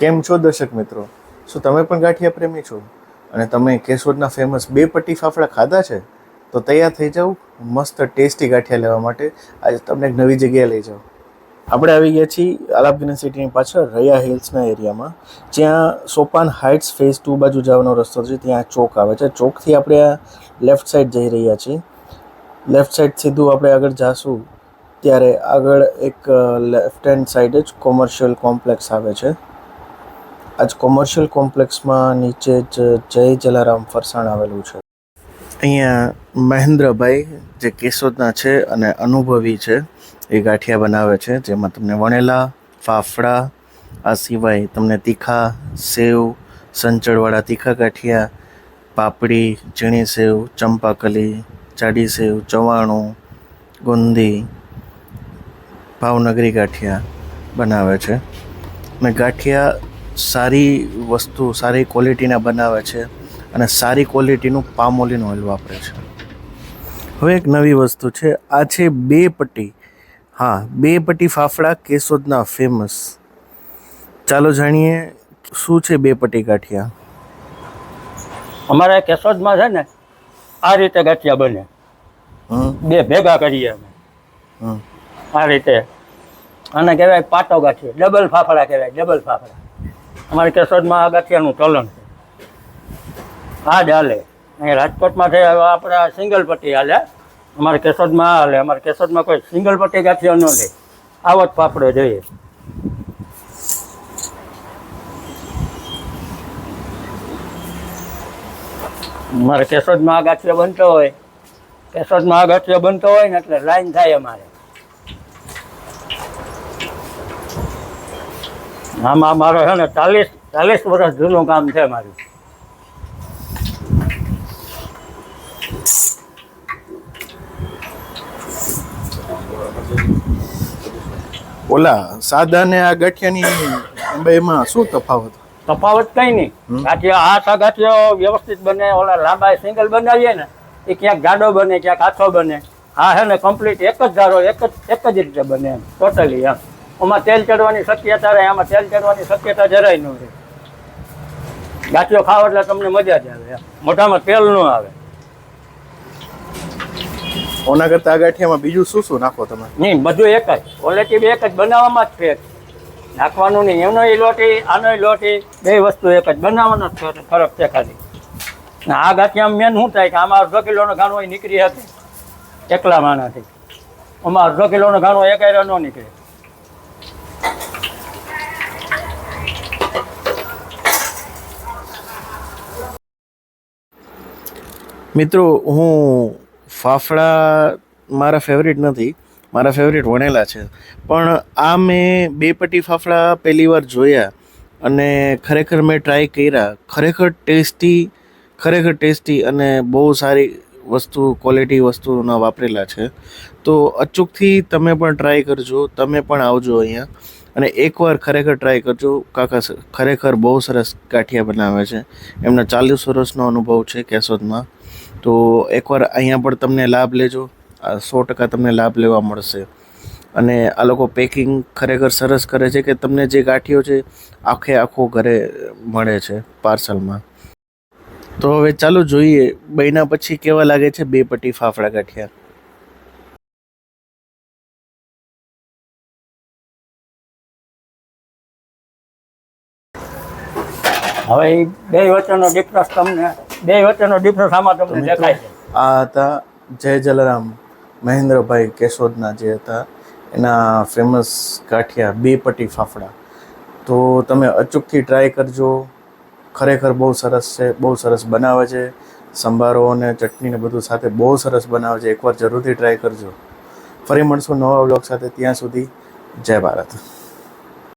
કેમ છો દર્શક મિત્રો? શું તમે પણ ગાંઠિયા પ્રેમી છો? અને તમે કેશોદના ફેમસ બે પટ્ટી ફાફડા ખાધા છે? તો તૈયાર થઈ જાઓ, મસ્ત ટેસ્ટી ગાંઠિયા લેવા માટે. આજે તમને એક નવી જગ્યાએ લઈ જાઓ. આપણે આવી ગયા છીએ આલાપ યુનિવર્સિટીની પાછળ રયા હિલ્સના એરિયામાં. જ્યાં સોપાન હાઇટ્સ ફેઝ ટુ બાજુ જવાનો રસ્તો છે. ત્યાં ચોક આવે છે. ચોકથી આપણે આ લેફ્ટ સાઈડ જઈ રહ્યા છીએ. લેફ્ટ સાઈડ સીધું આપણે આગળ જાશું, ત્યારે આગળ એક લેફ્ટ હેન્ડ સાઈડ જ કોમર્શિયલ કોમ્પ્લેક્સ આવે છે. આજ કોમર્શિયલ કોમ્પ્લેક્સમાં નીચે જ જય જલારામ ફરસાણ આવેલું છે. અહીંયા મહેન્દ્રભાઈ જે કેશોદના છે અને અનુભવી છે, એ ગાંઠિયા બનાવે છે, જેમાં તમને વણેલા, ફાફડા, આ સિવાય તમને તીખા સેવ, સંચળવાળા તીખા ગાંઠિયા, પાપડી, ઝીણી સેવ, ચંપાકલી, જાડી સેવ, ચવાણું, ગુંદી, ભાવનગરી ગાંઠિયા બનાવે છે. અને ગાંઠિયા સારી વસ્તુ સારી ક્વોલિટીના બનાવે છે અને સારી ક્વોલિટીનું પામોલીન ઓઇલ વાપરે છે. હવે એક નવી વસ્તુ છે આ છે બે પટ્ટી હા બે પટ્ટી ફાફડા કેશોદના ફેમસ ચાલો જાણીએ શું છે બે પટ્ટી ગાંઠિયા? અમારા કેશોદમાં છે ને આ રીતે ગાંઠિયા બને. બે ભેગા કરીએ અમે. આ રીતે. અને કહેવાય પાટો ગાંઠિયો ડબલ ફાફડા કહેવાય ડબલ ફાફડા. અમારે કેશોદમાં આ ચલણ છે. આ જ હાલે. અહીં રાજકોટમાં છે આપણે સિંગલ પટ્ટી હાલે. અમારે કેશોદમાં હાલે. અમારે કેશોદમાં કોઈ સિંગલ પટ્ટી ગાંઠિયા ન લે. આવો જ ફાફડો જોઈએ. અમારે કેશોદમાં ગાંઠિયો બનતો હોય. કેશોદમાં ગાંઠિયો બનતો હોય ને એટલે લાઈન થાય અમારે. આમાં મારો છે ને ચાલીસ ચાલીસ વર્ષ જૂનું કામ છે મારું. ઓલા સાદા ને આ ગાંઠિયાની બેમાં શું તફાવત? તફાવત કઈ નહીં. ગાંઠિયા આ સા ગાંઠિયો વ્યવસ્થિત બને ઓલા લાંબા સિંગલ બનાવીએ ને એ ક્યાંક જાડો બને ક્યાંક આછો બને. આ હે ને કમ્પ્લીટ એક જ ધારો એક જ એક જ રીતે બને એમ ટોટલી એમ. આમાં તેલ ચડવાની શક્યતા રહે આમાં તેલ ચડવાની શક્યતા જરાય ન રહે. ગાંઠિયો ખાવ એટલે તમને મજા જ આવે. મોઢામાં તેલ ન આવે. ઓના કરતા ગાંઠિયામાં બીજું શું શું નાખો તમે? નહીં બધું એક જ. ક્વોલિટી બે એક જ બનાવવામાં જ ફેર નાખવાનું નહીં એનો લોટી આનો લોટી બે વસ્તુ એક જ બનાવવાનો જ ફેર- ફરક છે ખાલી. આ ગાંઠિયામાં મેન શું થાય કે આમાં અડધો કિલોનો ઘાણો નીકળી હતી એકલા માણાથી આમાં અડધો કિલોનો ઘાણો એક ન નીકળે. મિત્રો, હું ફાફડા મારા ફેવરિટ નથી. મારા ફેવરેટ વણેલા છે. પણ આ મેં બે પટ્ટી ફાફડા પહેલી વાર જોયા અને ખરેખર મેં ટ્રાય કર્યા. ખરેખર ટેસ્ટી ખરેખર ટેસ્ટી અને બહુ સારી વસ્તુ ક્વોલિટી વસ્તુના વાપરેલા છે. તો અચૂકથી તમે પણ ટ્રાય કરજો. તમે પણ આવજો અહીંયા. અને એકવાર ખરેખર ટ્રાય કરજો. કાકા ખરેખર બહુ સરસ ગાંઠિયા બનાવે છે. એમના ચાલીસ વર્ષનો અનુભવ છે કેશોદમાં તો એકવાર અહીંયા પણ તમને લાભ લેજો. આ સો ટકા તમને લાભ લેવા મળશે. અને આ લોકો પેકિંગ ખરેખર સરસ કરે છે કે તમને જે ગાંઠિયો છે, આખે આખો ઘરે મળે છે પાર્સલમાં. તો હવે ચાલો જોઈએ બન્યા પછી કેવા લાગે છે બે પટ્ટી ફાફડા ગાંઠિયા. હવે બે વચ્ચેનો ડિફરન્સ તમને બે વચ્ચેનો ડિફરન્સ આમાં તમને દેખાય છે આ હતા જય જલારામ મહેન્દ્રભાઈ કેશોદના જે હતા એના ફેમસ કાઠિયા બે પટી ફાફડા. તો તમે અચૂકથી ટ્રાય કરજો. ખરેખર બહુ સરસ છે બહુ સરસ બનાવે છે. સંભારો અને ચટણીને બધું સાથે બહુ સરસ બનાવે છે. એકવાર જરૂરથી ટ્રાય કરજો. ફરી મળશું નવા બ્લોગ સાથે. ત્યાં સુધી જય ભારત.